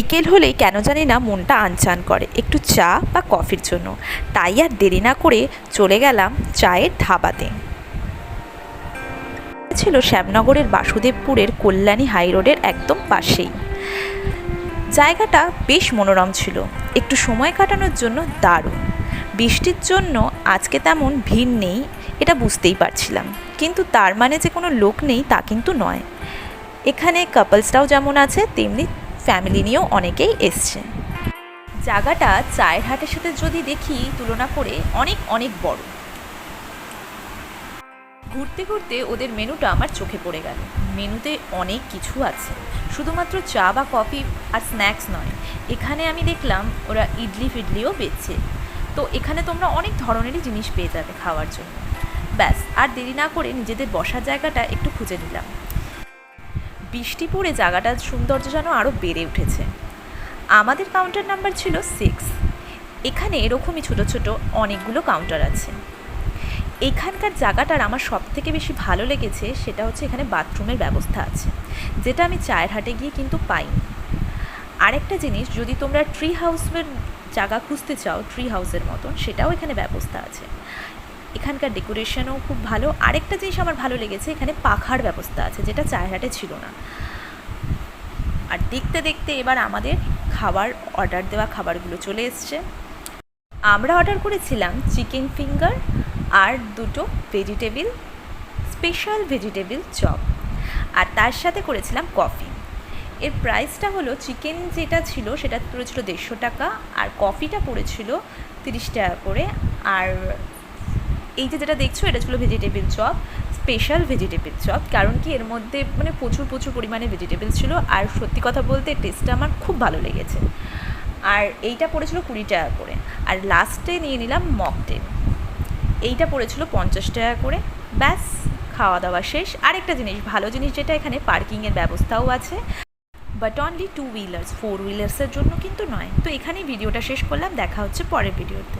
বিকেল হলেই কেন জানি না মনটা আনচান করে, একটু চা বা কফির জন্য। তাই আর দেরি না করে চলে গেলাম চায়ের ধাবাতে। ছিল শ্যামনগরের বাসুদেবপুরের কল্যাণী হাই রোডের একদম পাশেই। জায়গাটা বেশ মনোরম ছিল, একটু সময় কাটানোর জন্য দারুণ। বৃষ্টির জন্য আজকে তেমন ভিড় নেই, এটা বুঝতেই পারছিলাম। কিন্তু তার মানে যে কোনো লোক নেই তা কিন্তু নয়। এখানে কাপলসরাও যেমন আছে, তেমনি ফ্যামিলি নিয়েও অনেকেই এসছে জায়গাটা চায়ের হাটের সাথে যদি দেখি, তুলনা করে অনেক অনেক বড়। ঘুরতে ঘুরতে ওদের মেনুটা আমার চোখে পড়ে গেল। মেনুতে অনেক কিছু আছে। শুধুমাত্র চা বা কফি আর স্ন্যাক্স নয়। এখানে আমি দেখলাম ওরা ইডলি ফিডলিও বেচছে তো এখানে তোমরা অনেক ধরনেরই জিনিস পেয়ে যাবে খাওয়ার জন্য। ব্যাস, আর দেরি না করে নিজেদের বসার জায়গাটা একটু খুঁজে নিলাম। বৃষ্টি পড়ে জায়গাটার সৌন্দর্য যেন আরও বেড়ে উঠেছে। আমাদের কাউন্টার নাম্বার ছিল সিক্স এখানে এরকমই ছোট ছোট অনেকগুলো কাউন্টার আছে। এখানকার জায়গাটার আমার সব থেকে বেশি ভালো লেগেছে সেটা হচ্ছে এখানে বাথরুমের ব্যবস্থা আছে, যেটা আমি চায়ের হাটে গিয়ে কিন্তু পাইনি। আরেকটা জিনিস, যদি তোমরা ট্রি হাউসের জায়গা খুঁজতে চাও ট্রি হাউসের মতন, সেটাও এখানে ব্যবস্থা আছে। এখানকার ডেকোরেশনও খুব ভালো। আরেকটা জিনিস আমার ভালো লেগেছে, এখানে পাখার ব্যবস্থা আছে, যেটা চায়ের হাটে ছিল না। আর দেখতে দেখতে এবার আমাদের খাবার অর্ডার দেওয়া খাবারগুলো চলে এসছে। আমরা অর্ডার করেছিলাম চিকেন ফিঙ্গার আর দুটো ভেজিটেবিল স্পেশাল ভেজিটেবিল চপ আর তার সাথে করেছিলাম কফি এর প্রাইসটা হলো চিকেন যেটা ছিল সেটা পড়েছিল দেড়শো টাকা, আর কফিটা পড়েছিল তিরিশ টাকা করে। আর এই যে যেটা দেখছ, এটা ছিল vegetable chop special vegetable chop কারণ কি এর মধ্যে মানে প্রচুর প্রচুর পরিমাণে ভেজিটেবল ছিল, আর সত্যি কথা বলতে টেস্টটা আমার খুব ভালো লেগেছে। আর এইটা পড়েছিল কুড়ি টাকা করে। আর লাস্টে নিয়ে নিলাম মকটেল এইটা পড়েছিল পঞ্চাশ টাকা করে। ব্যাস, খাওয়া দাওয়া শেষ। আরেকটা জিনিস, ভালো জিনিস যেটা, এখানে পার্কিংয়ের ব্যবস্থাও আছে। But only two wheelers four হুইলার্সের জন্য কিন্তু নয়। তো এখানেই ভিডিওটা শেষ করলাম। দেখা হচ্ছে পরের ভিডিওতে